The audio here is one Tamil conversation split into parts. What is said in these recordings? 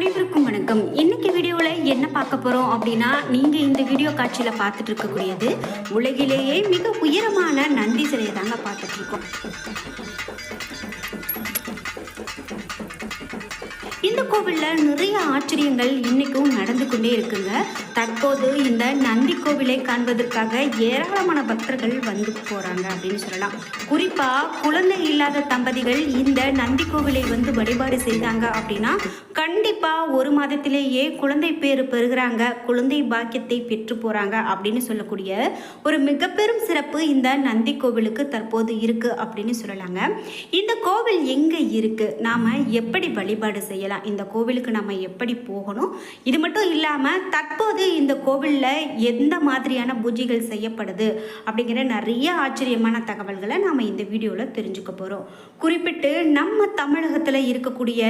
அனைவருக்கும் வணக்கம். இன்னைக்கு வீடியோவில் என்ன பார்க்க போகிறோம் அப்படின்னா நீங்கள் இந்த வீடியோ காட்சியில் பார்த்துட்டு இருக்கக்கூடியது உலகிலேயே மிக உயரமான நந்தி சிலையை தாங்க பார்த்துட்டு இருக்கோம். இந்த கோவிலில் நிறைய ஆச்சரியங்கள் இன்னைக்கும் நடந்து கொண்டே இருக்குங்க. தற்போது இந்த நந்தி கோவிலை காண்பதற்காக ஏராளமான பக்தர்கள் வந்து போகிறாங்க அப்படின்னு சொல்லலாம். குறிப்பாக குழந்தை இல்லாத தம்பதிகள் இந்த நந்தி கோவிலை வந்து வழிபாடு செய்தாங்க அப்படின்னா கண்டிப்பாக ஒரு மாதத்திலேயே குழந்தை பேர் பெறுகிறாங்க குழந்தை பாக்கியத்தை பெற்று போகிறாங்க அப்படின்னு சொல்லக்கூடிய ஒரு மிக பெரும் சிறப்பு இந்த நந்தி கோவிலுக்கு தற்போது இருக்குது அப்படின்னு சொல்லலாங்க. இந்த கோவில் எங்கே இருக்குது நாம் எப்படி வழிபாடு செய்யலாம்? இந்த கோவிலுக்கு நம்ம எப்படி போகணும்? இது மட்டும் இல்லாமல் தற்போது இந்த கோவிலில் எந்த மாதிரியான பூஜைகள் செய்யப்படுது அப்படிங்கிற நிறைய ஆச்சரியமான தகவல்களை நாம் இந்த வீடியோவில் தெரிஞ்சுக்க போகிறோம் குறிப்பிட்டு நம்ம தமிழகத்தில் இருக்கக்கூடிய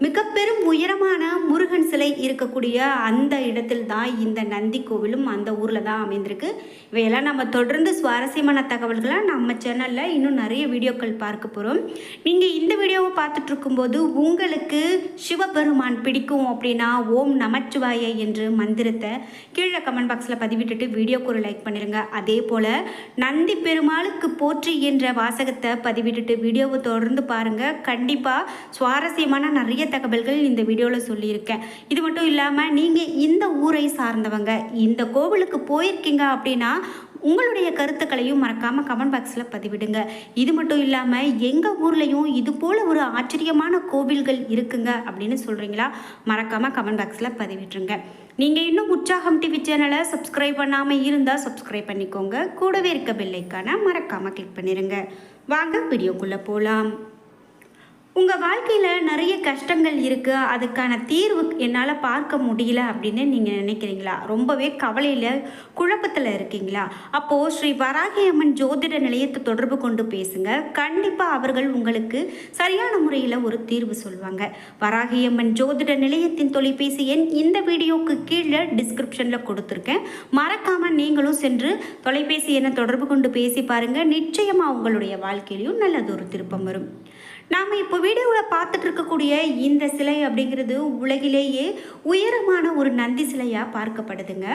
மிக பெரும் உயரமான முருகன் சிலை இருக்கக்கூடிய அந்த இடத்தில் தான் இந்த நந்தி கோவிலும் அந்த ஊரில் தான் அமைந்திருக்கு. இவையெல்லாம் நம்ம தொடர்ந்து சுவாரஸ்யமான தகவல்களை நம்ம சேனலில் இன்னும் நிறைய வீடியோக்கள் பார்க்க போகிறோம் நீங்கள் இந்த வீடியோவை பார்த்துட்ருக்கும்போது உங்களுக்கு சிவபெருமான் பிடிக்கும் அப்படின்னா ஓம் நமச்சிவாய என்று மந்திரத்தை கீழே கமெண்ட் பாக்ஸில் பதிவிட்டுட்டு வீடியோக்கு ஒரு லைக் பண்ணிடுங்க அதே போல் நந்தி பெருமாளுக்கு போற்றி என்ற வாசகத்தை பதிவிட்டுட்டு வீடியோவை தொடர்ந்து பாருங்கள் கண்டிப்பாக சுவாரஸ்யமான நிறைய தகவல்கள் இந்த வீடியோவில் சொல்லியிருக்கேன். இது மட்டும் இல்லாமல் நீங்கள் இந்த ஊரை சார்ந்தவங்க இந்த கோவிலுக்கு போயிருக்கீங்க அப்படின்னா உங்களுடைய கருத்துக்களையும் மறக்காமல் கமெண்ட் பாக்ஸில் பதிவிடுங்க. இது மட்டும் இல்லாமல் எங்கள் ஊர்லேயும் இது போல் ஒரு ஆச்சரியமான கோவில்கள் இருக்குங்க அப்படின்னு சொல்கிறீங்களா மறக்காமல் கமெண்ட் பாக்ஸில் பதிவிட்டுருங்க. நீங்கள் இன்னும் உற்சாகம் டிவி சேனலை சப்ஸ்கிரைப் பண்ணாமல் இருந்தால் சப்ஸ்கிரைப் பண்ணிக்கோங்க. கூடவே இருக்க பெல்லைக்கான மறக்காமல் கிளிக் பண்ணிடுங்க வாங்க வீடியோக்குள்ளே போகலாம் உங்கள் வாழ்க்கையில் நிறைய கஷ்டங்கள் இருக்குது அதுக்கான தீர்வு என்னால் பார்க்க முடியல அப்படின்னு நீங்கள் நினைக்கிறீங்களா? ரொம்பவே கவலையில் குழப்பத்தில் இருக்கீங்களா? அப்போது ஸ்ரீ வராகி அம்மன் ஜோதிட நிலையத்தை தொடர்பு கொண்டு பேசுங்க. கண்டிப்பாக அவர்கள் உங்களுக்கு சரியான முறையில் ஒரு தீர்வு சொல்லுவாங்க வராகி அம்மன் ஜோதிட நிலையத்தின் தொலைபேசி எண் இந்த வீடியோக்கு கீழே டிஸ்கிரிப்ஷனில் கொடுத்துருக்கேன். மறக்காமல் நீங்களும் சென்று தொலைபேசி எண்ணை தொடர்பு கொண்டு பேசி பாருங்கள் நிச்சயமாக உங்களுடைய வாழ்க்கையிலையும் நல்லது ஒரு திருப்பம் வரும். நாம் இப்போ வீடியோவில் பார்த்துட்டு இருக்கக்கூடிய இந்த சிலை அப்படிங்கிறது உலகிலேயே உயரமான ஒரு நந்தி சிலையாக பார்க்கப்படுதுங்க.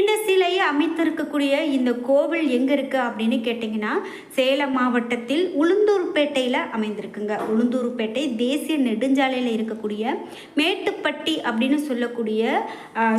இந்த சிலையை அமைத்திருக்கக்கூடிய இந்த கோவில் எங்கே இருக்குது அப்படின்னு கேட்டிங்கன்னா சேலம் மாவட்டத்தில் உளுந்தூர்பேட்டையில் அமைந்திருக்குங்க. உளுந்தூர்பேட்டை தேசிய நெடுஞ்சாலையில் இருக்கக்கூடிய மேட்டுப்பட்டி அப்படின்னு சொல்லக்கூடிய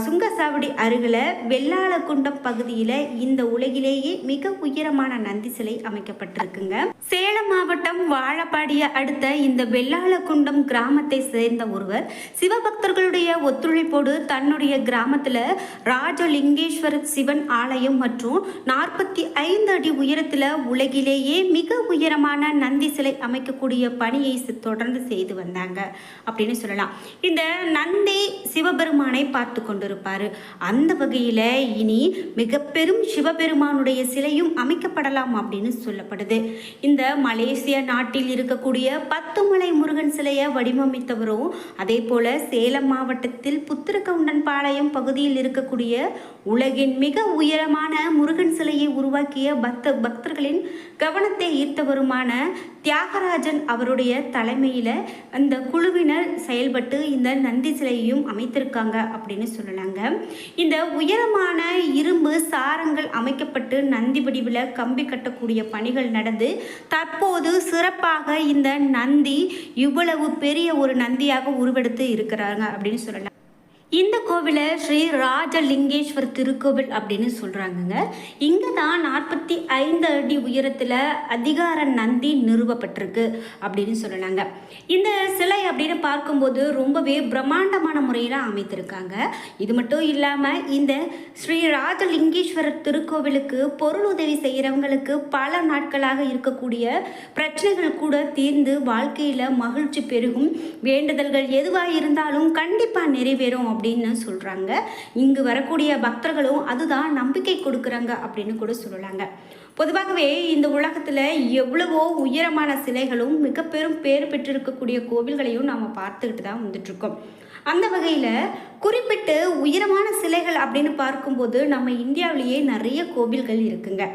சுங்கசாவடி அருகில் வெள்ளாளகுண்டம் பகுதியில் இந்த உலகிலேயே மிக உயரமான நந்தி சிலை அமைக்கப்பட்டிருக்குங்க. சேலம் மாவட்டம் வாழப்பாடிய அடுத்த இந்த வெள்ளாளகுண்டம் கிராமத்தை சேர்ந்த ஒருவர் சிவபக்தர்களுடைய ஒத்துழைப்போடு தன்னுடைய கிராமத்தில் ராஜலிங்கேஸ்வர சிவன் ஆலயம் மற்றும் நாற்பத்தி ஐந்து அடி உயரத்தில் உலகிலேயே மிக உயரமான நந்தி சிலை அமைக்கக்கூடிய பணியை தொடர்ந்து செய்து வந்தாங்க அப்படின்னு சொல்லலாம். இந்த நந்தி சிவபெருமானை பார்த்து கொண்டிருப்பார். அந்த வகையில் இனி மிக பெரும் சிவபெருமானுடைய சிலையும் அமைக்கப்படலாம் அப்படின்னு சொல்லப்படுது. இந்த மலேசிய நாட்டில் இருக்கக்கூடிய பத்துமலை முருகன் சிலையை வடிவமைத்தவரும் அதே போல சேலம் மாவட்டத்தில் புத்திரகவுண்டன் பாளையம் பகுதியில் இருக்கக்கூடிய உலகின் மிக உயரமான முருகன் சிலையை உருவாக்கிய பக்த பக்தர்களின் கவனத்தை ஈர்த்தவருமான தியாகராஜன் அவருடைய தலைமையில் அந்த குழுவினர் செயல்பட்டு இந்த நந்தி சிலையையும் அமைத்திருக்காங்க அப்படின்னு சொல்லலாங்க. இந்த உயரமான இரும்பு சாரங்கள் அமைக்கப்பட்டு நந்தி வடிவில் கம்பி கட்டக்கூடிய பணிகள் நடந்து தற்போது சிறப்பாக இந்த நந்தி இவ்வளவு பெரிய ஒரு நந்தியாக உருவெடுத்து இருக்கிறாங்க அப்படின்னு சொல்லலாம். இந்த கோவிலை ஸ்ரீ ராஜலிங்கேஸ்வர் திருக்கோவில் அப்படின்னு சொல்கிறாங்கங்க இங்கே தான் நாற்பத்தி ஐந்து அடி உயரத்தில் அதிகார நந்தி நிறுவப்பட்டிருக்கு அப்படின்னு சொல்லலாங்க இந்த சிலை அப்படின்னு பார்க்கும்போது ரொம்பவே பிரம்மாண்டமான முறையில் அமைத்திருக்காங்க. இது மட்டும் இல்லாமல் இந்த ஸ்ரீ ராஜலிங்கேஸ்வரர் திருக்கோவிலுக்கு பொருள் உதவி செய்கிறவங்களுக்கு பல நாட்களாக இருக்கக்கூடிய பிரச்சனைகள் கூட தீர்ந்து வாழ்க்கையில் மகிழ்ச்சி பெருகும். வேண்டுதல்கள் எதுவாக இருந்தாலும் கண்டிப்பாக நிறைவேறும் அப்படின்னு சொல்கிறாங்க இங்கு வரக்கூடிய பக்தர்களும் அதுதான் நம்பிக்கை கொடுக்குறாங்க அப்படின்னு கூட சொல்லலாங்க. பொதுவாகவே இந்த உலகத்தில் எவ்வளவோ உயரமான சிலைகளும் மிக பெரும் பேர் பெற்றிருக்கக்கூடிய கோவில்களையும் நாம் பார்த்துக்கிட்டு தான் வந்துட்ருக்கோம் அந்த வகையில் குறிப்பிட்டு உயரமான சிலைகள் அப்படின்னு பார்க்கும்போது நம்ம இந்தியாவிலேயே நிறைய கோவில்கள் இருக்குங்க.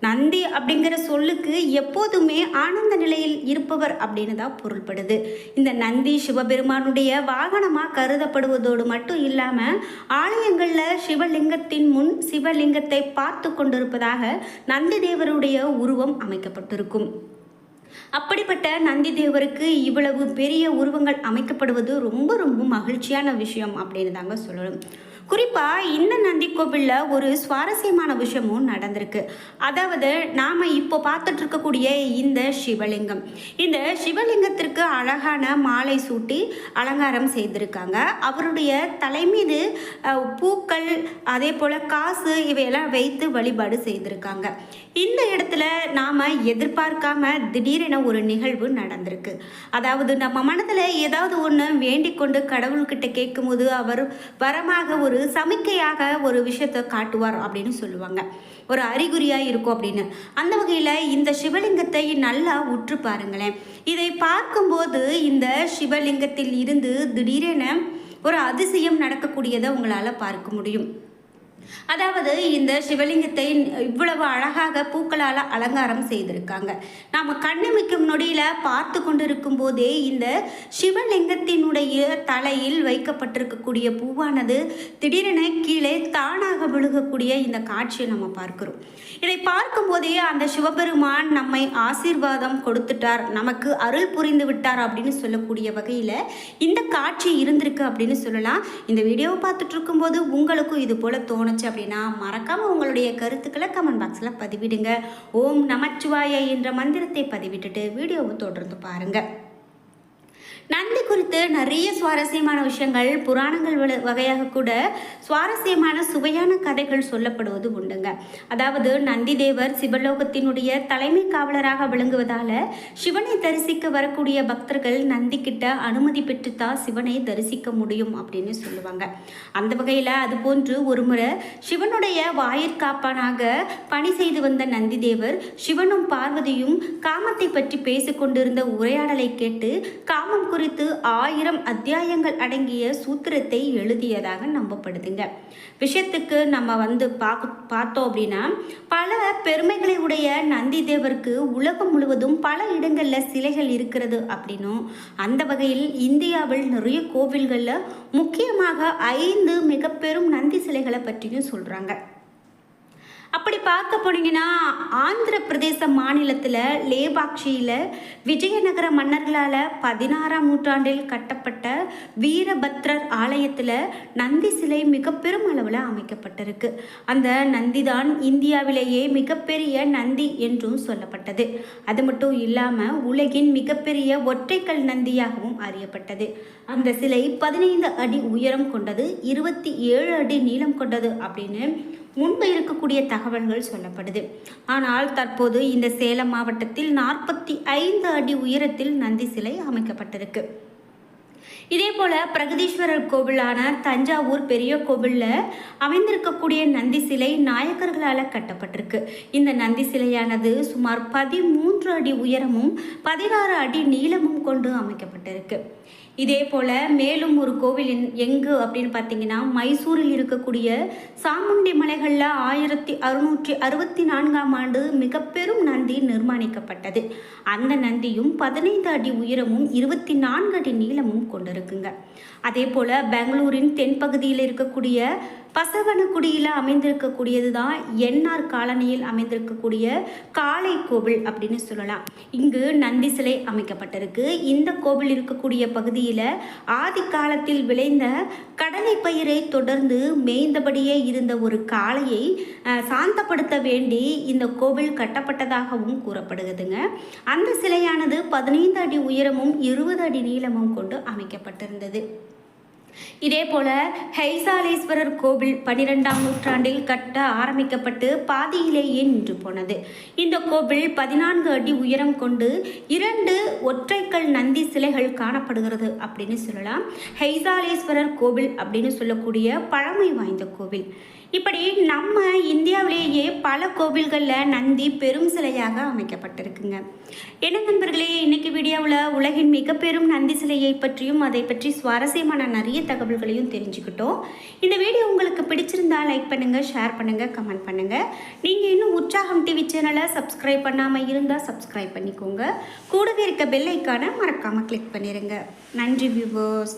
நந்தி அப்படிங்கிற சொல்லுக்கு எப்போதுமே ஆனந்த நிலையில் இருப்பவர் அப்படின்னு தான் பொருள்படுது. இந்த நந்தி சிவபெருமானுடைய வாகனமாக கருதப்படுவதோடு மட்டும் இல்லாமல் ஆலயங்களில் சிவலிங்கத்தின் முன் சிவலிங்கத்தை பார்த்து கொண்டிருப்பதாக நந்தி தேவருடைய உருவம் அமைக்கப்பட்டிருக்கும். அப்படிப்பட்ட நந்தி தேவருக்கு இவ்வளவு பெரிய உருவங்கள் அமைக்கப்படுவது ரொம்ப ரொம்ப மகிழ்ச்சியான விஷயம் அப்படின்னு தாங்க சொல்லணும். குறிப்பாக இந்த நந்தி கோவிலில் ஒரு சுவாரஸ்யமான விஷயமும் நடந்திருக்கு. அதாவது நாம் இப்போ பார்த்துட்டு இருக்கக்கூடிய இந்த சிவலிங்கம். இந்த சிவலிங்கத்திற்கு அழகான மாலை சூட்டி அலங்காரம் செய்திருக்காங்க. அவருடைய தலைமீது பூக்கள் அதே போல் காசு இவையெல்லாம் வைத்து வழிபாடு செய்திருக்காங்க. இந்த இடத்துல நாம் எதிர்பார்க்காம திடீரென ஒரு நிகழ்வு நடந்திருக்கு. அதாவது நம்ம மனதில் ஏதாவது ஒன்று வேண்டிக் கொண்டு கடவுள்கிட்ட கேட்கும்போது அவர் வரமாக ஒரு சமிக்கையாக ஒரு விஷயத்தை காட்டுவார் அப்படின்னு சொல்லுவாங்க. ஒரு அறிகுறியாக இருக்கும் அப்படின்னு. அந்த வகையில் இந்த சிவலிங்கத்தை நல்லா உற்று பாருங்களேன். இதை பார்க்கும்போது இந்த சிவலிங்கத்தில் இருந்து திடீரென ஒரு அதிசயம் நடக்கக்கூடியதை உங்களால் பார்க்க முடியும். அதாவது இந்த சிவலிங்கத்தை இவ்வளவு அழகாக பூக்களால் அலங்காரம் செய்திருக்காங்க. நாம் கண்ணுமிக்கும் நொடியில் பார்த்து கொண்டிருக்கும் போதே இந்த சிவலிங்கத்தினுடைய தலையில் வைக்கப்பட்டிருக்கக்கூடிய பூவானது திடீரென கீழே விழுகக்கூடிய இந்த காட்சியை நம்ம பார்க்கிறோம். இதை பார்க்கும்போதே அந்த சிவபெருமான் நம்மை ஆசீர்வாதம் கொடுத்துட்டார் நமக்கு அருள் புரிந்து விட்டார் அப்படின்னு சொல்லக்கூடிய வகையில் இந்த காட்சி இருந்திருக்கு அப்படின்னு சொல்லலாம். இந்த வீடியோவை பார்த்துட்டு இருக்கும்போது உங்களுக்கும் இது போல தோணுச்சு அப்படின்னா மறக்காம உங்களுடைய கருத்துக்களை கமெண்ட் பாக்ஸில் பதிவிடுங்க. ஓம் நமச்சிவாய என்ற மந்திரத்தை பதிவிட்டுட்டு வீடியோவை தொடர்ந்து பாருங்கள் நந்தி குறித்து நிறைய சுவாரஸ்யமான விஷயங்கள் புராணங்கள் வகையாக கூட சுவாரஸ்யமான சுவையான கதைகள் சொல்லப்படுவது உண்டுங்க. அதாவது நந்தி தேவர் சிவலோகத்தினுடைய தலைமை காவலராக விளங்குவதால சிவனை தரிசிக்க வரக்கூடிய பக்தர்கள் நந்தி கிட்ட அனுமதி பெற்றுத்தான் சிவனை தரிசிக்க முடியும் அப்படின்னு சொல்லுவாங்க. அந்த வகையில் அதுபோன்று ஒரு முறை சிவனுடைய வாயிற்காப்பானாக பணி செய்து வந்த நந்தி தேவர் சிவனும் பார்வதியும் காமத்தை பற்றி பேசிக்கொண்டிருந்த உரையாடலை கேட்டு காமம் குறித்து ஆயிரம் அத்தியாயங்கள் அடங்கிய சூத்திரத்தை எழுதியதாக நம்பப்படுதுங்க. விஷயத்துக்கு நம்ம வந்து பார்க்க பார்த்தோம் அப்படின்னா பல பெருமைகளை உடைய நந்தி தேவருக்கு உலகம் முழுவதும் பல இடங்களில் சிலைகள் இருக்கிறது அப்படின்னும் அந்த வகையில் இந்தியாவில் நிறைய கோவில்களில் முக்கியமாக ஐந்து மிக பெரும் நந்தி சிலைகளை பற்றியும் சொல்கிறாங்க அப்படி பார்க்க போனீங்கன்னா ஆந்திர பிரதேச மாநிலத்தில் லேபாக்ஷியில் விஜயநகர மன்னர்களால் பதினாறாம் நூற்றாண்டில் கட்டப்பட்ட வீரபத்ரர் ஆலயத்தில் நந்தி சிலை மிக பெரும் அளவில் அமைக்கப்பட்டிருக்கு. அந்த நந்தி தான் இந்தியாவிலேயே மிகப்பெரிய நந்தி என்றும் சொல்லப்பட்டது. அது மட்டும் இல்லாமல் உலகின் மிகப்பெரிய ஒற்றைக்கல் நந்தியாகவும் அறியப்பட்டது. அந்த சிலை பதினைந்து அடி உயரம் கொண்டது இருபத்தி ஏழு அடி நீளம் கொண்டது அப்படின்னு முன்பு இருக்கக்கூடிய தகவல்கள் சொல்லப்படுது. ஆனால் தற்போது இந்த சேலம் மாவட்டத்தில் நாற்பத்தி ஐந்து அடி உயரத்தில் நந்தி சிலை அமைக்கப்பட்டிருக்கு. இதே போல பிரகதீஸ்வரர் கோவிலான தஞ்சாவூர் பெரிய கோவிலில் அமைந்திருக்கக்கூடிய நந்தி சிலை நாயக்கர்களால் கட்டப்பட்டிருக்கு. இந்த நந்தி சிலையானது சுமார் பதிமூன்று அடி உயரமும் பதினாறு அடி நீளமும் கொண்டு அமைக்கப்பட்டிருக்கு. இதே போல் மேலும் ஒரு கோவில் என்- எங்கு அப்படின்னு பார்த்தீங்கன்னா மைசூரில் இருக்கக்கூடிய சாமுண்டி மலைகளில் ஆயிரத்தி அறுநூற்றி அறுபத்தி நான்காம் ஆண்டு மிக பெரும் நந்தி நிர்மாணிக்கப்பட்டது. அந்த நந்தியும் பதினைந்து அடி உயரமும் இருபத்தி நான்கு அடி நீளமும் கொண்டிருக்குங்க. அதே போல் பெங்களூரின் தென்பகுதியில் இருக்கக்கூடிய பசவனக்குடியில் அமைந்திருக்கக்கூடியது தான் என்ஆர் காலனியில் அமைந்திருக்கக்கூடிய காளை கோவில் அப்படின்னு சொல்லலாம். இங்கு நந்தி சிலை அமைக்கப்பட்டிருக்கு. இந்த கோவில் இருக்கக்கூடிய பகுதியில் ஆதி காலத்தில் விளைந்த கடலை பயிரை தொடர்ந்து மேய்ந்தபடியே இருந்த ஒரு காளையை சாந்தப்படுத்த வேண்டி இந்த கோவில் கட்டப்பட்டதாகவும் கூறப்படுகிறதுங்க. அந்த சிலையானது பதினைந்து அடி உயரமும் இருபது அடி நீளமும் கொண்டு அமைக்கப்பட்டிருந்தது. இதே போல ஹைசாலேஸ்வரர் கோவில் பனிரெண்டாம் நூற்றாண்டில் கட்ட ஆரம்பிக்கப்பட்டு பாதியிலேயே நின்று போனது. இந்த கோவில் பதினான்கு அடி உயரம் கொண்டு இரண்டு ஒற்றைக்கல் நந்தி சிலைகள் காணப்படுகிறது அப்படின்னு சொல்லலாம். ஹைசாலேஸ்வரர் கோவில் அப்படின்னு சொல்லக்கூடிய பழமை வாய்ந்த கோவில். இப்படி நம்ம இந்தியாவிலேயே பல கோவில்களில் நந்தி பெரும் சிலையாக அமைக்கப்பட்டிருக்குங்க. என்ன நண்பர்களே இன்னைக்கு வீடியோவில் உலகின் மிக பெரும் நந்தி சிலையை பற்றியும் அதை பற்றி சுவாரஸ்யமான நிறைய தகவல்களையும் தெரிஞ்சுக்கிட்டோம். இந்த வீடியோ உங்களுக்கு பிடிச்சிருந்தா லைக் பண்ணுங்கள் ஷேர் பண்ணுங்கள் கமெண்ட் பண்ணுங்கள் நீங்கள் இன்னும் உற்சாகம் டிவி சேனலை சப்ஸ்கிரைப் பண்ணாமல் இருந்தால் சப்ஸ்கிரைப் பண்ணிக்கோங்க. கூடவே இருக்க பெல் ஐக்கானை மறக்காமல் கிளிக் பண்ணிடுங்க நன்றி வியூவர்ஸ்